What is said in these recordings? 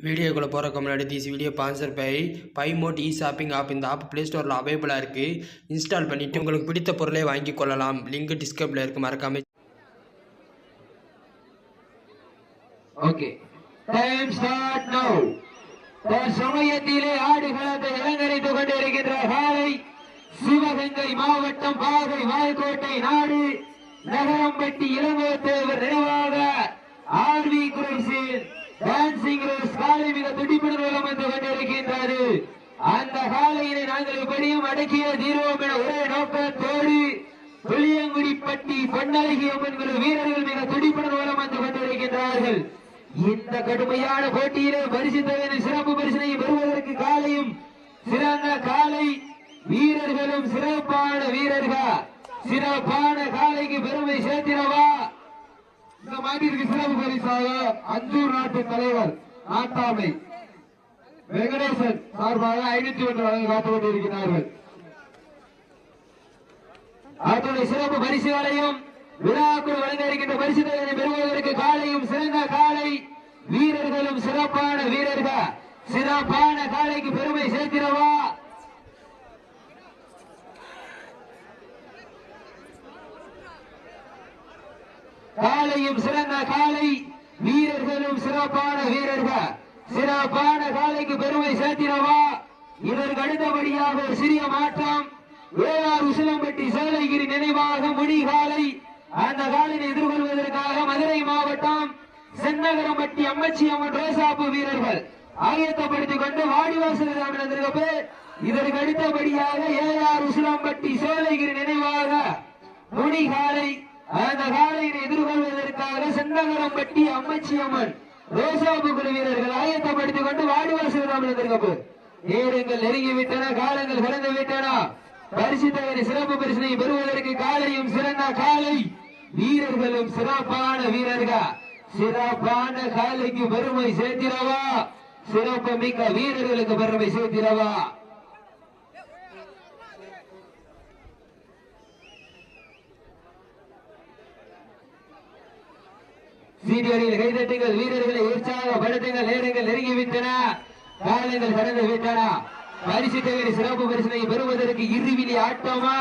வீடியோக்குள்ளே போகிறக்கு முன்னாடி this video sponsor by by mod e shopping app இந்த ஆப் ப்ளே ஸ்டோரில் அவைலபிளாக இருக்குது இன்ஸ்டால் பண்ணிவிட்டு உங்களுக்கு பிடித்த பொருளை வாங்கி கொள்ளலாம். லிங்க் டிஸ்கிரிப்டில் இருக்குது மறக்காம ஓகே டைம் ஸ்டார்ட் நவ் தற்சமயத்திலே ஆடுகளத்தை அலங்கரித்துக் கொண்டிருக்கின்ற காலை சிவகங்கை மாவட்டம் பாகை வாய்கோட்டை நாடு நகரம்பட்டி இளங்கோ தேவர் நினைவாக ஆர்வி குரேசில் டான்சிங் காலை மிக துடிப்புடன் வலம் வந்து கொண்டிருக்கின்றது அந்த காலையினை நாங்கள் இப்படியும் அடக்கிய தீர்வோம் என ஒரே நோக்கத்தோடு புளியங்குடிப்பட்டி பொன்னழகி அம்மன் குழு வீரர்கள் மிக துடிப்புடன் வலம் வந்து கொண்டிருக்கின்றார்கள். இந்த கடுமையான போட்டியிலே பரிசு தொகையினை சிறப்பு பரிசினை பெறுவதற்கு காலையும் சிறந்த காலை வீரர்களும் சிறப்பான வீரர்கள். சிறப்பான காலைக்கு பெருமை சேர்த்தினவா இந்த மாட்டிற்கு சிறப்பு பரிசாக அஞ்சூர் நாட்டு தலைவர் நாட்டாமை வெங்கடேசன் சார்பாக ஐநூத்தி ஒன்று வழங்க காத்துக் கொண்டிருக்கிறார்கள் அத்துடைய சிறப்பு பரிசுகளையும் விழாக்குள் வழங்க இருக்கின்ற பரிசு தொகையினை பெறுவதற்கு காலையும் சிறந்த காலை வீரர்களும் சிறப்பான வீரர்கள் சிறப்பான காலைக்கு பெருமை சேர்க்கிறவா? காலையும் சிறந்த காலை வீரர்களும் சிறப்பான வீரர்கள். சிறப்பான காலைக்கு பெருமை சேர்த்தினவா இதற்கு அடுத்தபடியாக ஒரு சிறிய மாற்றம். வேளார் உசிலம்பட்டி சேலகிரி நினைவாக முடிகாலை. அந்த காலினை எதிர்கொள்வதற்காக மதுரை மாவட்டம் சென்னகரம்பட்டி அம்மச்சி அம்மன் ரோசாப்பு வீரர்கள் ஆயத்தப்படுத்திக் கொண்டு வாடிவாசல் ராமனந்திரப்பு இதற்கு அடுத்தபடியாக ஏஆர் உசிலம்பட்டி சோலைகிரி நினைவாக முடிகாலை. அந்த காலையினை எதிர்கொள்வதற்காக அம்மச்சி அம்மன் ரோசாப்பு வீரர்கள் ஆயத்தப்படுத்திக் கொண்டு வாடிவாசல் ராமனந்திரப்பு நேரங்கள் நெருங்கிவிட்டன காலங்கள் கடந்து விட்டன பரிசு சிறப்பு பரிசனை பெறுவதற்கு காலையும் சிறந்த காலை. வீரர்களும் சிறப்பான வீரர்கள். சிறப்பான காலைக்கு பெருமை சேர்த்திடவா? சிறப்பு மிக்க வீரர்களுக்கு பெருமை சேர்த்திடவா? சீனியரில் கைதட்டுங்கள் வீரர்களை உற்சாகப்படுத்துங்கள் நேரங்கள் நெருங்கிவிட்டன. காலங்கள் கடந்து விட்டன. பரிசு தொகை சிறப்பு பரிசனை பெறுவதற்கு இருவிழி ஆட்டமா?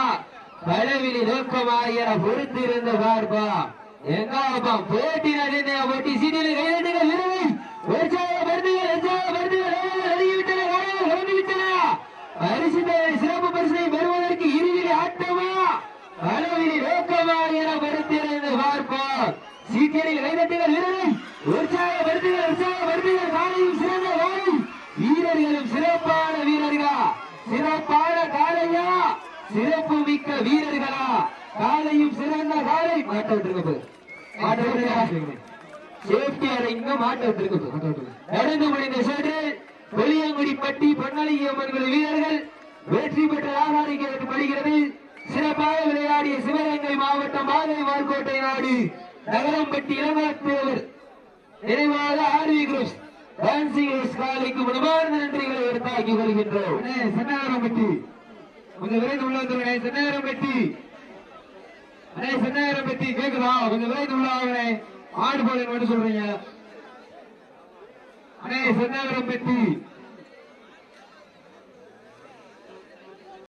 பலவிழி நோக்கமா என பொறுத்து இருந்து பார்ப்பா. எங்க அப்பா போட்டி நடந்த போட்டி சீனியரில் கைதட்டுங்கள் வீரர்கள் உற்சாகப்படுத்துங்கள் உற்சாகப்படுத்துங்கள் நேரங்கள் நெருங்கிவிட்டன காலங்கள் கடந்து விட்டன பரிசு தொகை சிறப்பு பரிசனை பெறுவதற்கு இருவிழி ஆட்டமா பலவிழி நோக்கமா என பொறுத்திருந்து சீக்கிரம் கைதட்டுகள் வீரர்கள் உற்சாகப்படுத்துங்கள் உற்சாகப்படுத்துங்கள் காலையும் சிறந்த காலை வீரர்களும் சிறப்பான வீரர்களா? சிறப்பான காலையா சிறப்பு மிக்க வீரர்களா? காலையும் சிறந்த காலை மாட்ட விட்டுருக்கு மாட்ட விட்டுருங்க சேஃப்டி இங்க மாட்ட விட்டுருக்கு நடந்து முடிந்த வெளியங்குடிப்பட்டி அம்மன் வீரர்கள் வெற்றி பெற்ற ஆகாரிக்கப்படுகிறது சிறப்பாக விளையாடிய சிவகங்கை மாவட்டம் மாதை வார்கோட்டை நாடு. நகரம்பட்டி இளமரத்தேவர் நிறைவாக ஆர்வி குரூஸ் டான்சிங் ரேஸ் காலைக்கு மனமார்ந்த நன்றிகளை எடுத்தாக்கி கொள்கின்றோம். சென்னாரம்பட்டி. கொஞ்சம் விரைந்து உள்ள வந்துருங்க சென்னாரம்பட்டி. அண்ணே சென்னாரம்பட்டி கேக்குதா? கொஞ்சம் விரைந்து உள்ள வாங்கண்ணே. ஆடு போல மட்டும் சொல்றீங்க. அண்ணே சென்னாரம்பட்டி.